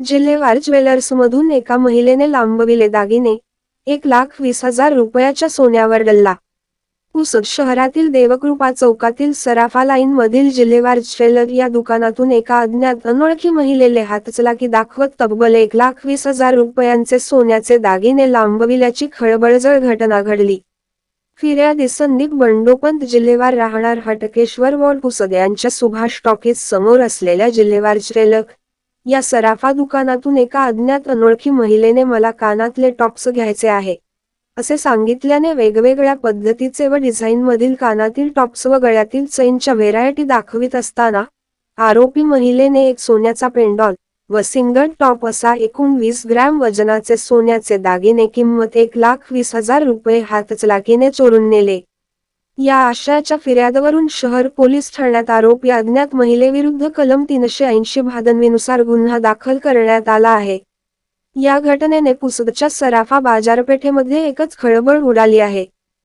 जिल्हेवार ज्वेलर्समधून एका महिलेने लांबविले दागिने एक लाख वीस हजार रुपयाच्या सोन्यावर डल्ला पुसद शहरातील देवकृपा चौकातील सराफा लाईन मधील जिल्हेवार ज्वेलर या दुकानातून एका अज्ञात अनोळखी महिलेले हातचलाकी दाखवत तब्बल एक लाख वीस हजार रुपयांचे सोन्याचे दागिने लांबविल्याची खळबळजळ घटना घडली. फिर्यादी संदीप बंडोपंत जिल्हेवार राहणार हटकेश्वर वॉर्ड पुसद यांच्या सुभाष टॉकीज समोर असलेल्या जिल्हेवार ज्वेलर या सराफा दुकानातून एका अज्ञात अनोळखी महिलेने मला कानातले टॉप्स घ्यायचे आहे. असे सांगितल्याने वेगवेगळ्या पद्धतीचे व डिझाईनमधील कानातील टॉप्स व गळ्यातील चैनच्या व्हेरायटी दाखवित असताना आरोपी महिलेने एक सोन्याचा पेंडॉल व सिंगल टॉप असा एकूण वीस ग्रॅम वजनाचे सोन्याचे दागिने किंमत एक लाख वीस हजार रुपये हातचलाकीने चोरून नेले. या आशयाच्या फिर्यादवरून शहर पोलीस ठाण्यात आरोपी अज्ञात महिलेविरुद्ध कलम तीनशे ऐंशी भादनवीनुसार गुन्हा दाखल करण्यात आला आहे. या घटनेने पुसदच्या सराफा बाजारपेठेमध्ये एकच खळबळ उडाली आहे.